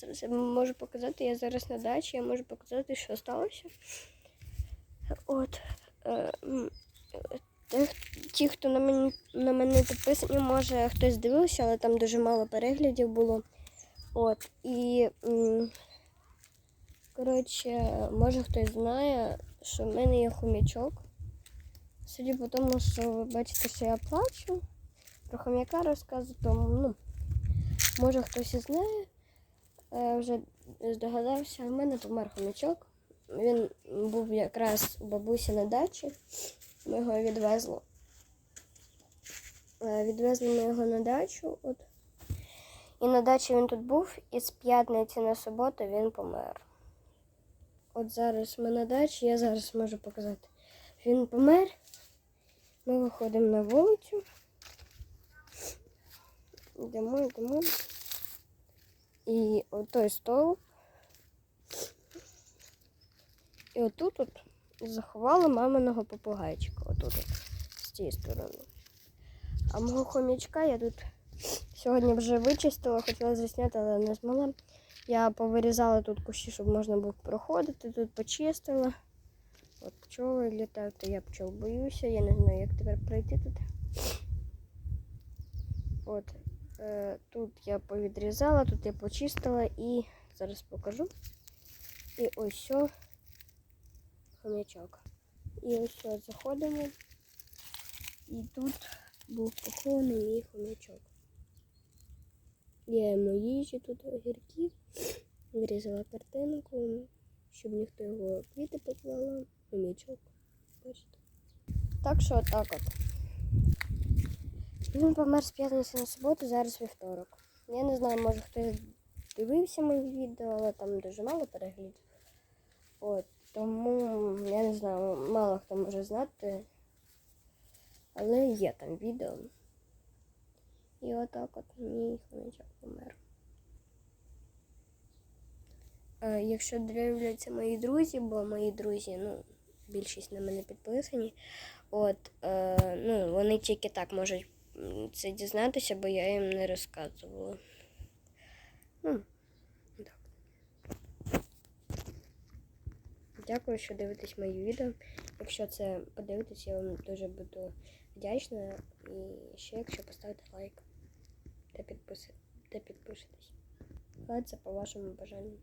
Зараз я можу показати, я зараз на дачі, я можу показати, що сталося. От. Е, е, ті, хто на мене, на мене підписані, може хтось дивився, але там дуже мало переглядів було. От. І. Коротше, може хтось знає, що в мене є хомячок. Судя по тому, що ви бачите, що я плачу. Про хом'яка розказую, тому ну, може хтось і знає, вже здогадався. У мене помер хомячок. Він був якраз у бабусі на дачі. Ми його відвезли. Е, Відвезли ми його на дачу. От. І на дачі він тут був, і з п'ятниці на суботу він помер. От зараз ми на дачі, я зараз можу показати. Він помер. Ми виходимо на вулицю. Йдемо, йдемо. І отой стовп. І отут от заховали маминого попугайчика. Отут от, з цієї сторони. А мого хомячка я тут сьогодні вже вичистила, хотіла засняти, але не змогла. Я повирізала тут кущі, щоб можна було проходити, тут почистила. От пчоли літають, то я пчол боюся, я не знаю, як тепер пройти тут. От тут я повідрізала, тут я почистила і зараз покажу. І ось що хомячок. І ось що заходимо. І тут був похований мій хомячок. Я йому їжі тут огірків, вирізала картинку, щоб ніхто його квіти поклала, хомячок. Бачите? Так що отак от. Він помер з п'ятниці на суботу, зараз вівторок. Я не знаю, може хтось дивився мої відео, але там дуже мало переглядів. От, тому я не знаю, мало хто може знати. Але є там відео. І отак от мій хомячок помер. Якщо дивляться мої друзі, бо мої друзі, ну, більшість на мене підписані, от, е, ну, вони тільки так можуть це дізнатися, бо я їм не розказувала. Ну, так. Дякую, що дивитесь мої відео. Якщо це подивитесь, я вам дуже буду вдячна. І ще якщо поставите лайк та, підпис... та підпишетесь. Це по вашому бажанню.